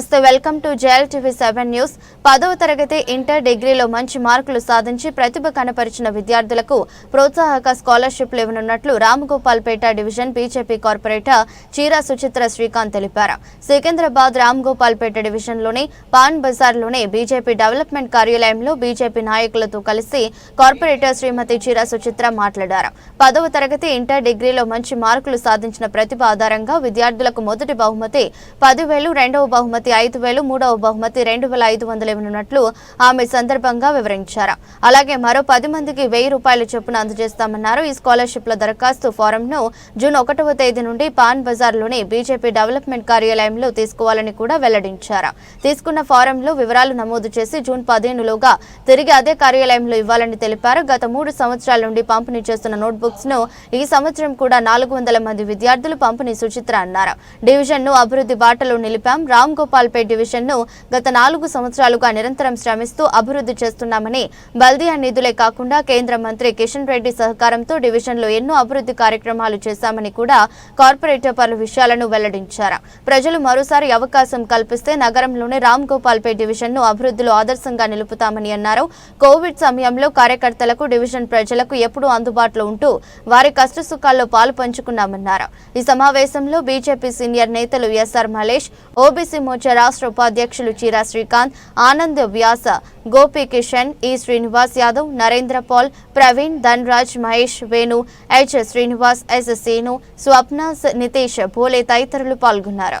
నమస్తే welcome to JL TV seven news. పదవ తరగతి ఇంటర్ డిగ్రీలో మంచి మార్కులు సాధించి ప్రతిభ కనపరిచిన విద్యార్థులకు ప్రోత్సాహక స్కాలర్షిప్లు ఇవ్వనున్నట్లు Ramgopalpet division BJP corporator Cheera Suchitra Srikanth తెలిపారు. సికింద్రాబాద్ రామగోపాల్పేట డివిజన్లోని పాన్ బజార్లోని బీజేపీ డెవలప్మెంట్ కార్యాలయంలో బీజేపీ నాయకులతో కలిసి కార్పొరేటర్ శ్రీమతి చీరా సుచిత్ర మాట్లాడారు. పదవ తరగతి ఇంటర్ డిగ్రీలో మంచి మార్కులు సాధించిన ప్రతిభ ఆధారంగా విద్యార్థులకు మొదటి బహుమతి పదివేలు రెండవ బహుమతి ఐదు వేలు మూడవ బహుమతి రెండు వేల ఐదు వందలు ఇవ్వనున్నట్లు ఆమె సందర్భంగా వివరించారు. అలాగే మరో పది మందికి వెయ్యి రూపాయల చొప్పున అందజేస్తామన్నారు. ఈ స్కాలర్షిప్ల దరఖాస్తు ఫారంను జూన్ ఒకటవ తేదీ నుండి పాన్ బజార్లోని బీజేపీ డెవలప్మెంట్ కార్యాలయంలో తీసుకోవాలని కూడా వెల్లడించారు. తీసుకున్న ఫారంలో వివరాలు నమోదు చేసి జూన్ పదిహేనులోగా తిరిగి అదే కార్యాలయంలో ఇవ్వాలని తెలిపారు. గత మూడు సంవత్సరాల నుండి పంపిణీ చేస్తున్న నోట్బుక్స్ను ఈ సంవత్సరం కూడా నాలుగు వందల మంది విద్యార్థులు పంపిణీ సుచిత్ర అన్నారు. డివిజన్ను అభివృద్ధి బాటలో నిలిపాం. రామ్ గోపాల్ డివిజన్ను గత నాలుగు సంవత్సరాలుగా నిరంతరం శ్రమిస్తూ అభివృద్ధి చేస్తున్నామని బల్దియా నిధులే కాకుండా కేంద్ర మంత్రి కిషన్ రెడ్డి సహకారంతో డివిజన్లో ఎన్నో అభివృద్ధి కార్యక్రమాలు చేశామని కూడా కార్పొరేటర్ పలు విషయాలను వెల్లడించారు. ప్రజలు మరోసారి అవకాశం కల్పిస్తే నగరంలోని రామ్ గోపాల్పేట్ డివిజన్ను అభివృద్ధిలో ఆదర్శంగా నిలుపుతామని అన్నారు. కోవిడ్ సమయంలో కార్యకర్తలకు డివిజన్ ప్రజలకు ఎప్పుడూ అందుబాటులో ఉంటూ వారి కష్ట సుఖాల్లో పాలు పంచుకున్నామన్నారు. ఈ సమావేశంలో బీజేపీ సీనియర్ నేతలు ఎస్ఆర్ మలేష్ ఓబీసీ మోర్చా రాష్ట్ర ఉపాధ్యక్షులు Cheera Srikanth Anand Vyasa Gopi Kishan E Srinivas Yadav Narendra Pal Praveen Dhanraj Mahesh Venu H Srinivas S Seenu Swapna Nitesh Bhole తదితరులు పాల్గొన్నారు.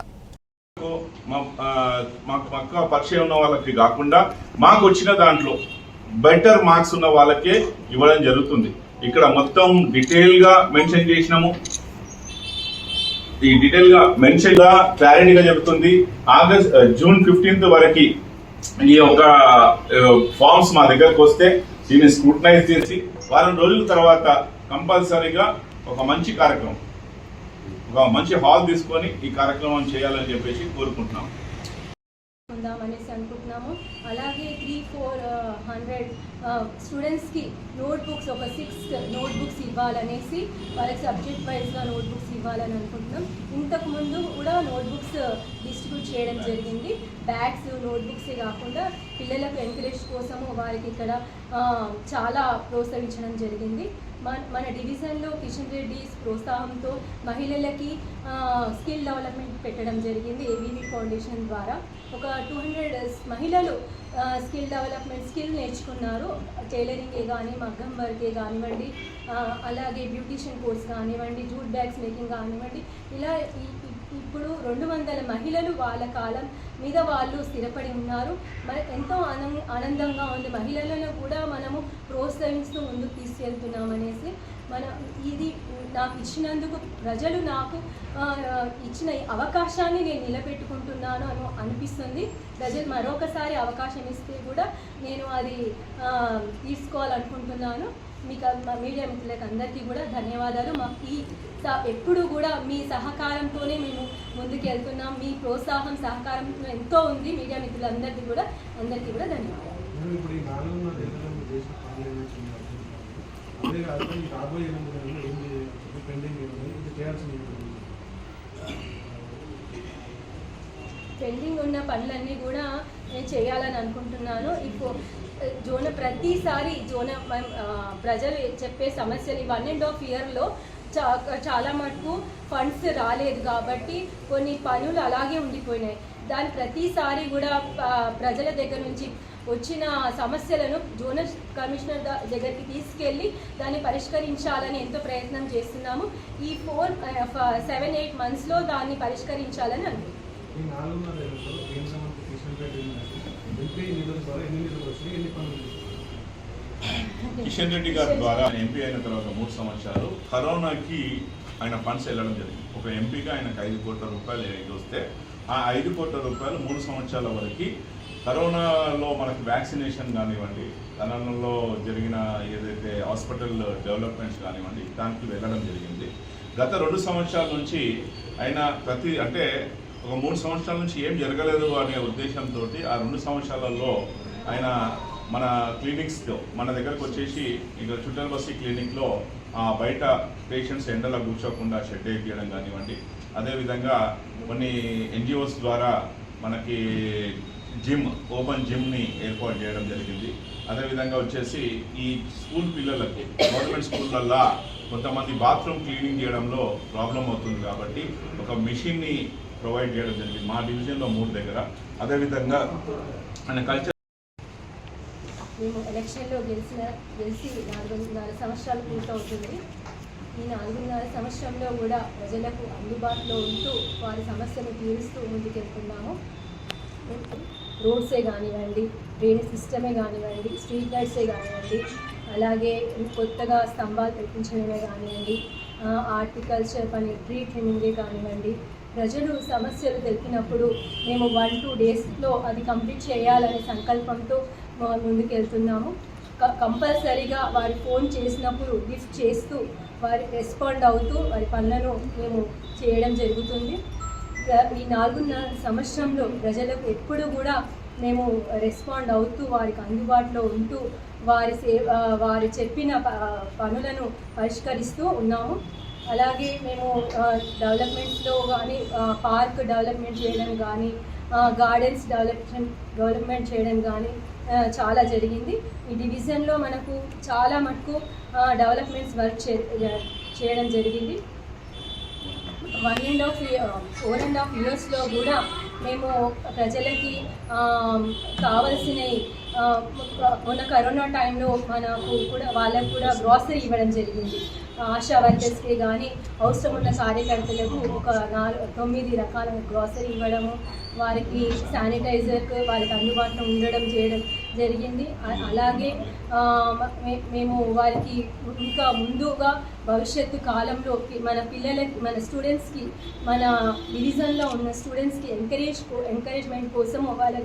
మాకు పక్క పరిచయం ఉన్న వాళ్ళకి కాకుండా మాకు వచ్చిన దాంట్లో బెటర్ మార్క్స్ ఉన్న వాళ్ళకే ఇవ్వడం జరుగుతుంది. ఇక్కడ మొత్తం డీటెయిల్గా మెన్షన్ చేసినాము. ఈ డీటెయిల్గా మెన్షన్గా క్లారిటీగా చెబుతుంది. ఆగస్ట్ జూన్ ఫిఫ్టీన్త్ వరకు ఈ యొక్క ఫార్మ్స్ uh, మా దగ్గరకు వస్తే దీన్ని స్క్రూటనైజ్ చేసి వారం రోజుల తర్వాత కంపల్సరీగా ఒక మంచి కార్యక్రమం ఒక మంచి హాల్ తీసుకొని ఈ కార్యక్రమం చేయాలని చెప్పేసి కోరుకుంటున్నాం. అనేసి అనుకుంటున్నాము. అలాగే త్రీ ఫోర్ హండ్రెడ్ స్టూడెంట్స్కి నోట్ బుక్స్ ఒక సిక్స్ నోట్ బుక్స్ ఇవ్వాలనేసి వాళ్ళకి సబ్జెక్ట్ వైజ్గా నోట్ బుక్స్ ఇవ్వాలని అనుకుంటున్నాం. ఇంతకుముందు కూడా నోట్ బుక్స్ డిస్ట్రిబ్యూట్ చేయడం జరిగింది. బ్యాగ్స్ నోట్ బుక్సే కాకుండా పిల్లలకు ఎంకరేజ్ కోసము వారికి ఇక్కడ చాలా ప్రోత్సహించడం జరిగింది. మన మన డివిజన్లో కిషన్ రెడ్డి ప్రోత్సాహంతో మహిళలకి స్కిల్ డెవలప్మెంట్ పెట్టడం జరిగింది ఏవీవీ ఫౌండేషన్ ద్వారా. ఒక టూ హండ్రెడ్ మహిళలు స్కిల్ డెవలప్మెంట్ స్కిల్ నేర్చుకున్నారు. టైలరింగే కానీ మగ్గం వర్కే కానివ్వండి అలాగే బ్యూటీషియన్ కోర్స్ కానివ్వండి జూట్ బ్యాగ్స్ మేకింగ్ కానివ్వండి ఇలా ఇప్పుడు రెండు వందల మహిళలు వాళ్ళ కాలం మీద వాళ్ళు స్థిరపడి ఉన్నారు. మరి ఎంతో ఆనం ఆనందంగా ఉంది. మహిళలను కూడా మనము ప్రోత్సహిస్తూ ముందుకు తీసుకెళ్తున్నాం అనేసి మన ఇది నాకు ఇచ్చినందుకు ప్రజలు నాకు ఇచ్చిన అవకాశాన్ని నేను నిలబెట్టుకుంటున్నాను అని అనిపిస్తుంది. ప్రజలు మరొకసారి అవకాశం ఇస్తే కూడా నేను అది తీసుకోవాలనుకుంటున్నాను. మీకు మీడియా మిత్రులకు అందరికీ కూడా ధన్యవాదాలు. మాకు ఈ స- ఎప్పుడు కూడా మీ సహకారంతోనే మేము ముందుకు వెళ్తున్నాం. మీ ప్రోత్సాహం సహకారం ఎంతో ఉంది. మీడియా మిత్రులందరికీ కూడా అందరికీ కూడా ధన్యవాదాలు మనం ఇప్పుడు ఈ నాలుగున్నర ఏళ్ళలో దేశ పాలన ఏమవుతుంది అదే రాబోయే ఎనిమిది ఏం చేయాలి? పెండింగ్ ఇది చేయాల్సింది పెండింగ్ ఉన్న పనులన్నీ కూడా నేను చేయాలని అనుకుంటున్నాను. ఇప్పుడు జోన ప్రతిసారి జోన ప్రజలు చెప్పే సమస్యలు ఈ వన్ అండ్ హాఫ్ ఇయర్లో చా చాలా మటుకు ఫండ్స్ రాలేదు కాబట్టి కొన్ని పనులు అలాగే ఉండిపోయినాయి. దాని ప్రతిసారి కూడా ప్రజల దగ్గర నుంచి వచ్చిన సమస్యలను జోనల్ కమిషనర్ దగ్గరికి తీసుకెళ్ళి దాన్ని పరిష్కరించాలని ఎంతో ప్రయత్నం చేస్తున్నాము. ఈ ఫోర్ సెవెన్ ఎయిట్ మంత్స్లో దాన్ని పరిష్కరించాలని మంత్రి కిషన్ రెడ్డి గారి ద్వారా ఎంపీ అయిన తర్వాత మూడు సంవత్సరాలు కరోనాకి ఆయన ఫండ్స్ వెళ్ళడం జరిగింది. ఒక ఎంపీగా ఆయనకు ఐదు కోట్ల రూపాయలు ఇది వస్తే ఆ ఐదు కోట్ల రూపాయలు మూడు సంవత్సరాల వరకు కరోనాలో మనకు వ్యాక్సినేషన్ కానివ్వండి కరోనాలో జరిగిన ఏదైతే హాస్పిటల్ డెవలప్మెంట్స్ కానివ్వండి దానికి వెళ్ళడం జరిగింది. గత రెండు సంవత్సరాల నుంచి ఆయన ప్రతి అంటే ఒక మూడు సంవత్సరాల నుంచి ఏం జరగలేదు అనే ఉద్దేశంతో ఆ రెండు సంవత్సరాలలో ఆయన మన క్లినిక్స్లో మన దగ్గరకు వచ్చేసి ఇక్కడ చుట్టల బస్సీ క్లినిక్లో బయట పేషెంట్స్ ఎండలో కూర్చోకుండా షెడ్ వేయడం కానివ్వండి అదేవిధంగా కొన్ని ఎన్జిఓస్ ద్వారా మనకి జిమ్ ఓపెన్ జిమ్ని ఏర్పాటు చేయడం జరిగింది. అదేవిధంగా వచ్చేసి ఈ స్కూల్ పిల్లలకు గవర్నమెంట్ స్కూళ్ళల్లో కొంతమంది బాత్రూమ్ క్లీనింగ్ చేయడంలో ప్రాబ్లం అవుతుంది కాబట్టి ఒక మిషన్ని ప్రొవైడ్ చేయడం జరిగింది మా డివిజన్లో మూడు దగ్గర. అదేవిధంగా మన కల్చర్ మేము ఎలక్షన్లో గెలిచిన గెలిచి నాలుగున్నర సంవత్సరాలు పూర్తవుతుంది. ఈ నాలుగున్నర సంవత్సరంలో కూడా ప్రజలకు అందుబాటులో ఉంటూ వారి సమస్యను తీరుస్తూ ముందుకెళ్తున్నాము. రోడ్సే కానివ్వండి డ్రైనేజ్ సిస్టమే కానివ్వండి స్ట్రీట్ లైట్సే కానివ్వండి అలాగే కొత్తగా స్తంభాలు పెట్టించడమే కానివ్వండి ఆర్టికల్చర్ పని ట్రీ ట్రిమ్మింగే కానివ్వండి. ప్రజలు సమస్యలు తెలిపినప్పుడు మేము వన్ టూ డేస్లో అది కంప్లీట్ చేయాలనే సంకల్పంతో ముందుకెళ్తున్నాము. కంపల్సరీగా వారి ఫోన్ చేసినప్పుడు లిఫ్ట్ చేస్తూ వారి రెస్పాండ్ అవుతూ వారి పనులను మేము చేయడం జరుగుతుంది. ఈ నాలుగున్నర సంవత్సరంలో ప్రజలకు ఎప్పుడు కూడా మేము రెస్పాండ్ అవుతూ వారికి అందుబాటులో ఉంటూ వారి సేవ వారి చెప్పిన ప- పనులను పరిష్కరిస్తూ ఉన్నాము. అలాగే మేము డెవలప్మెంట్స్లో కానీ పార్క్ డెవలప్మెంట్ చేయడం కానీ గార్డెన్స్ డెవలప్మెంట్ డెవలప్మెంట్ చేయడం కానీ చాలా జరిగింది. ఈ డివిజన్లో మనకు చాలా మటుకు డెవలప్మెంట్స్ వర్క్ చే చేయడం జరిగింది. One and half four and half ఇయర్స్లో కూడా మేము ప్రజలకి కావలసినవి మొన్న కరోనా టైంలో మనకు కూడా వాళ్ళకు కూడా గ్రాసరీ ఇవ్వడం జరిగింది. ఆశా వర్కర్స్కి కానీ అవసరం ఉన్న కార్యకర్తలకు ఒక నాలుగు తొమ్మిది రకాల గ్రాసరీ ఇవ్వడము వారికి శానిటైజర్కి వారికి అందుబాటులో ఉండడం చేయడం జరిగింది. అలాగే మే- మేము వారికి ఇంకా ముందుగా భవిష్యత్తు కాలంలో మన పిల్లలకి మన స్టూడెంట్స్కి మన డివిజన్లో ఉన్న స్టూడెంట్స్కి ఎంకరేజ్ ఎంకరేజ్మెంట్ కోసం వాళ్ళ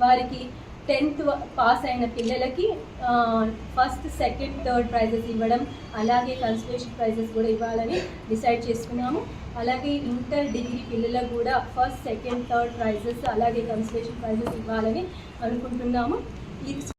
వారికి టెన్త్ పాస్ అయిన పిల్లలకి ఫస్ట్ సెకండ్ థర్డ్ ప్రైజెస్ ఇవ్వడం అలాగే కన్సలేషన్ ప్రైజెస్ కూడా ఇవ్వాలని డిసైడ్ చేసుకున్నాము. అలాగే ఇంటర్ డిగ్రీ పిల్లలకు కూడా ఫస్ట్ సెకండ్ థర్డ్ ప్రైజెస్ అలాగే కన్సలేషన్ ప్రైజెస్ ఇవ్వాలని అనుకుంటున్నాము. ఈ